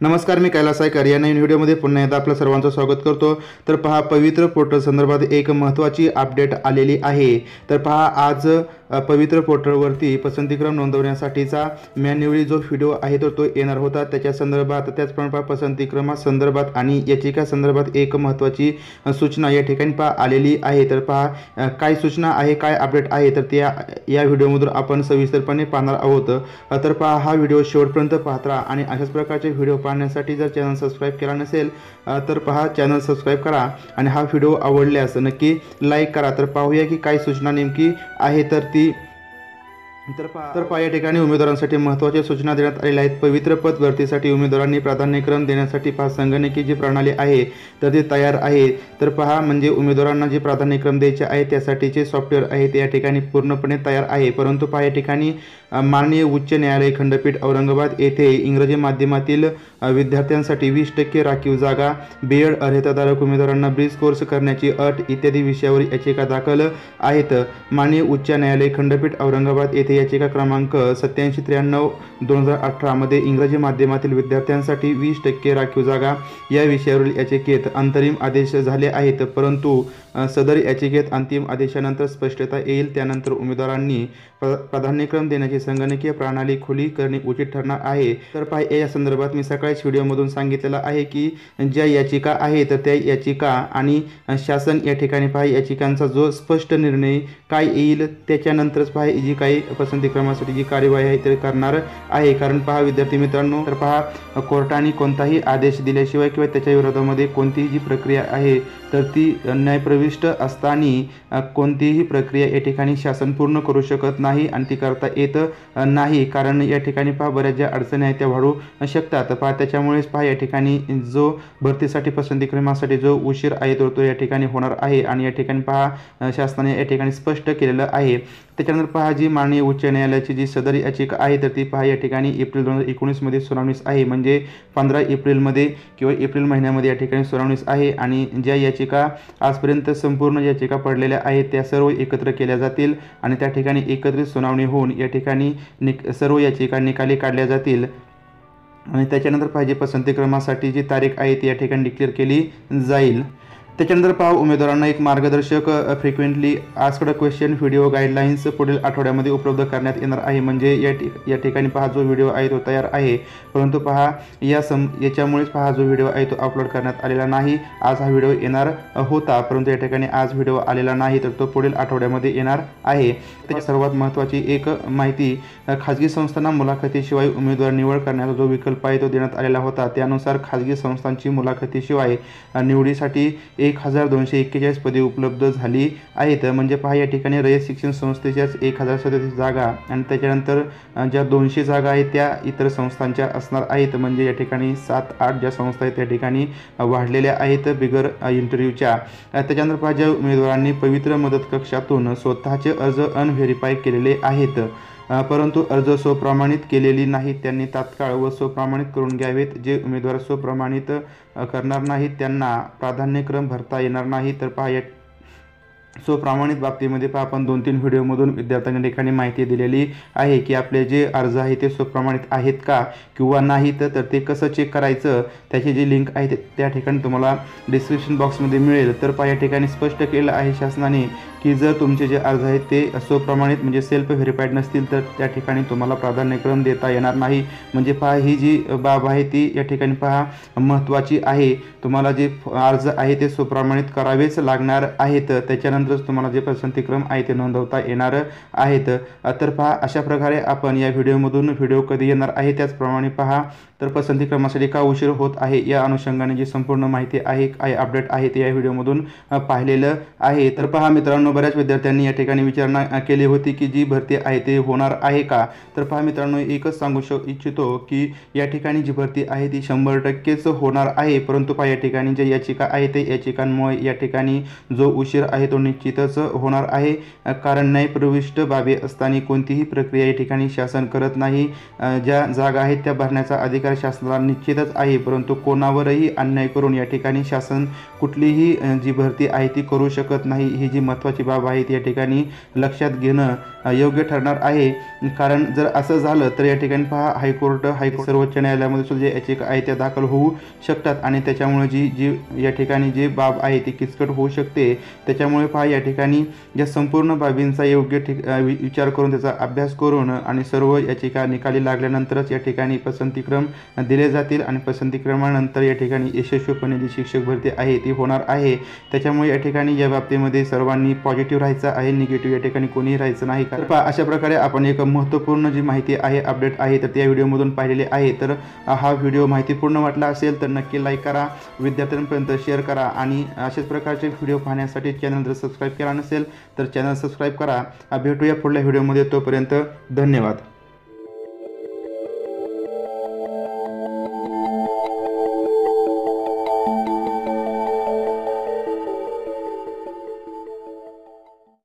नमस्कार मी कैलास आयकर. या नवीन व्हिडिओमध्ये पुन्हा एकदा आपलं सर्वांचं स्वागत करतो. तर पहा पवित्र पोर्टल संदर्भात एक महत्त्वाची अपडेट आलेली आहे. तर पहा आज पवित्र पोर्टलवरती पसंतीक्रम नोंदवण्यासाठीचा मॅन्युअली जो व्हिडिओ आहे तर तो येणार होता. त्याच्या संदर्भात त्याचप्रमाणे पहा पसंतीक्रमा संदर्भात आणि याचिका संदर्भात एक महत्त्वाची सूचना या ठिकाणी पहा आलेली आहे. तर पहा काय सूचना आहे काय अपडेट आहे तर त्या या व्हिडिओमधून आपण सविस्तरपणे पाहणार आहोत. तर पहा हा व्हिडिओ शेवटपर्यंत पाहत राहा आणि अशाच प्रकारचे व्हिडिओ पाहण्यासाठी जर चॅनल सबस्क्राईब केला नसेल तर पहा चॅनल सबस्क्राईब करा आणि हा व्हिडिओ आवडल्यास नक्की लाईक करा. तर पाहूया की काय सूचना नेमकी आहे. तर ती तर पा तर पहा या ठिकाणी उमेदवारांसाठी महत्त्वाच्या सूचना देण्यात आलेल्या आहेत. पवित्र पद भरतीसाठी उमेदवारांनी प्राधान्यक्रम देण्यासाठी पहा. संगणकी जी प्रणाली आहे तर ती तयार आहे. तर पहा म्हणजे उमेदवारांना जे प्राधान्यक्रम द्यायचे आहे त्यासाठीचे सॉफ्टवेअर आहे ते या ठिकाणी पूर्णपणे तयार आहे. परंतु पहा या ठिकाणी माननीय उच्च न्यायालय खंडपीठ औरंगाबाद येथे इंग्रजी माध्यमातील विद्यार्थ्यांसाठी वीस टक्के राखीव जागा बी एड अर्हताधारक उमेदवारांना ब्रिज कोर्स करण्याची अट इत्यादी विषयावर याचिका दाखल आहेत. माननीय उच्च न्यायालय खंडपीठ औरंगाबाद येथे याचिका क्रमांक सत्याऐंशी त्र्याण्णव दोन हजार अठरामध्ये इंग्रजी माध्यमातील विद्यार्थ्यांसाठी वीस टक्के राखीव जागा या विषयावरील याचिकेत अंतरिम आदेश झाले आहेत. परंतु सदर याचिकेत अंतिम आदेशानंतर स्पष्टता येईल. त्यानंतर उमेदवारांनी प्र- प्राधान्यक्रम देण्याची संगणकीय प्रणाली खुली करणे उचित ठरणार आहे. तर पहा या संदर्भात मी सकाळीच व्हिडिओमधून सांगितलेलं आहे की ज्या याचिका आहेत त्या याचिका आणि शासन या ठिकाणी पाय याचिकांचा जो स्पष्ट निर्णय काय येईल त्याच्यानंतरच पाय जी काही पसंती क्रमासाठी जी कार्यवाही आहे ते करणार आहे. कारण पहा विद्यार्थी मित्रांनो तर पहा कोर्टाने कोणताही आदेश दिल्याशिवाय किंवा त्याच्या विरोधामध्ये कोणतीही जी प्रक्रिया आहे तर ती न्यायप्रविष्ट असताना कोणतीही प्रक्रिया या ठिकाणी शासन पूर्ण करू शकत नाही आणि ती करता येत नाही. कारण या ठिकाणी पहा बऱ्याच ज्या अडचणी आहेत त्या वाढू शकतात. पहा त्याच्यामुळेच पहा या ठिकाणी जो भरतीसाठी पसंती क्रमासाठी जो उशीर आहे तो तो या ठिकाणी होणार आहे. आणि या ठिकाणी पहा शासनाने या ठिकाणी स्पष्ट केलेलं आहे. त्याच्यानंतर पहा जी माननीय उच्च न्यायालयाची जी सदर याचिका आहे तर ती पहा या ठिकाणी एप्रिल दोन हजार एकोणीसमध्ये सुनावणीस आहे. म्हणजे पंधरा एप्रिलमध्ये किंवा एप्रिल महिन्यामध्ये या ठिकाणी सुनावणीस आहे आणि ज्या याचिका आजपर्यंत संपूर्ण याचिका पडलेल्या आहेत त्या सर्व एकत्र केल्या जातील आणि त्या ठिकाणी एकत्रित सुनावणी होऊन या ठिकाणी निक सर्व याचिका निकाली काढल्या जातील. आणि त्याच्यानंतर पाहिजे पसंती क्रमासाठी जी तारीख आहे ती या ठिकाणी डिक्लेअर केली जाईल. त्याच्यानंतर पहा उमेदवारांना एक मार्गदर्शक frequently asked question video guidelines पुढील आठवड्यामध्ये उपलब्ध करण्यात येणार आहे. म्हणजे या ठि या ठिकाणी पहा जो व्हिडिओ आहे तो तयार आहे. परंतु पहा या सम याच्यामुळेच पहा जो व्हिडिओ आहे तो अपलोड करण्यात आलेला नाही. आज हा व्हिडिओ येणार होता. परंतु या ठिकाणी आज व्हिडिओ आलेला नाही तर तो पुढील आठवड्यामध्ये येणार आहे. त्याची सर्वात महत्त्वाची एक माहिती खाजगी संस्थांना मुलाखतीशिवाय उमेदवार निवड करण्याचा जो विकल्प आहे तो देण्यात आलेला होता. त्यानुसार खाजगी संस्थांची मुलाखतीशिवाय निवडीसाठी एक हजार दोनशे एक्केचाळीस पदे उपलब्ध झाली आहेत. म्हणजे पहा या ठिकाणी रयत शिक्षण संस्थेच्याच एक हजार सदतीस जागा आणि त्याच्यानंतर ज्या दोनशे जागा आहेत त्या इतर संस्थांच्या असणार आहेत. म्हणजे या ठिकाणी सात आठ ज्या संस्था आहेत त्या ठिकाणी वाढलेल्या आहेत बिगर इंटरव्ह्यूच्या त्याच्यानंतर पहा ज्या उमेदवारांनी पवित्र मदत कक्षातून स्वतःचे अर्ज अनव्हेरीफाय केलेले आहेत. परंतु अर्ज स्वप्रमाणित केलेली नाहीत त्यांनी तात्काळ व स्वप्रमाणित करून घ्यावेत. जे उमेदवार स्वप्रमाणित करणार नाहीत त्यांना प्राधान्यक्रम भरता येणार नाही. तर पहा सो प्रामाणिक बाबतीमध्ये पहा आपण दोन तीन व्हिडिओमधून विद्यार्थ्यांच्या ठिकाणी माहिती दिलेली आहे की आपले जे अर्ज आहे ते सुप्रमाणित आहेत का किंवा नाहीत तर ते कसं चेक करायचं त्याची जी लिंक आहे ते त्या ठिकाणी तुम्हाला डिस्क्रिप्शन बॉक्समध्ये मिळेल. तर पहा या ठिकाणी स्पष्ट केलं आहे शासनाने की जर तुमचे जे अर्ज आहेत ते स्वप्रमाणित म्हणजे सेल्फ व्हेरीफाईड नसतील तर त्या ठिकाणी तुम्हाला प्राधान्यक्रम देता येणार नाही. म्हणजे पहा ही जी बाब आहे ती या ठिकाणी पहा महत्त्वाची आहे. तुम्हाला जे अर्ज आहे ते सुप्रमाणित करावेच लागणार आहेत. त्याच्यानंतर त्याच्यानंतरच तुम्हाला जे पसंतीक्रम आहे ते नोंदवता येणार आहेत. तर पहा अशा प्रकारे आपण या व्हिडिओमधून व्हिडिओ कधी येणार आहे त्याचप्रमाणे पहा. तर पसंती क्रमासाठी का उशीर होत आहे या अनुषंगाने जी संपूर्ण माहिती आहे काय अपडेट आहे ते या व्हिडिओमधून पाहिलेलं आहे. तर पहा मित्रांनो बऱ्याच विद्यार्थ्यांनी या ठिकाणी विचारणा केली होती की जी भरती आहे ते होणार आहे का? तर पहा मित्रांनो एकच सांगू शक इच्छितो की या ठिकाणी जी भरती आहे ती शंभर टक्केच होणार आहे. परंतु पहा या ठिकाणी जे याचिका आहे ते याचिकांमुळे या ठिकाणी जो उशीर आहे तो निश्चितच होणार आहे. कारण न्यायप्रविष्ट बाबी असताना कोणतीही प्रक्रिया या ठिकाणी शासन करत नाही. ज्या जागा आहेत त्या भरण्याचा अधिकार शासनाला निश्चितच आहे. परंतु कोणावरही अन्याय करून या ठिकाणी शासन कुठलीही जी भरती आहे ती करू शकत नाही. ही जी महत्त्वाची बाब आहे ती या ठिकाणी लक्षात घेणं योग्य ठरणार आहे. कारण जर असं झालं तर या ठिकाणी पहा हायकोर्ट हायकोर्ट. सर्वोच्च न्यायालयामध्ये सुद्धा याची एक आहे त्या दाखल होऊ शकतात. आणि त्याच्यामुळे जी जी या ठिकाणी जी बाब आहे ती किचकट होऊ शकते. त्याच्यामुळे पहा या ठिकाणी या संपूर्ण बाबींचा योग्य ठिक वि- विचार करून त्याचा अभ्यास करून आणि सर्व याचिका निकाली लागल्यानंतरच या ठिकाणी पसंतीक्रम दिले जातील आणि पसंतीक्रमानंतर या ठिकाणी यशस्वीपणे जी शिक्षक भरती आहे ती होणार आहे. त्याच्यामुळे या ठिकाणी या बाबतीमध्ये सर्वांनी पॉझिटिव्ह राहायचं आहे निगेटिव्ह या ठिकाणी कोणीही राहायचं नाही. तर अशा प्रकारे आपण एक महत्त्वपूर्ण जी माहिती आहे अपडेट आहे तर त्या व्हिडिओमधून पाहिलेली आहे. तर हा व्हिडिओ माहितीपूर्ण वाटला असेल तर नक्की लाईक करा विद्यार्थ्यांपर्यंत शेअर करा आणि अशाच प्रकारचे व्हिडिओ पाहण्यासाठी चॅनल जर सबस्क्राईब केला नसेल तर चॅनल सबस्क्राईब करा. भेटूया पुढल्या व्हिडिओमध्ये तोपर्यंत धन्यवाद.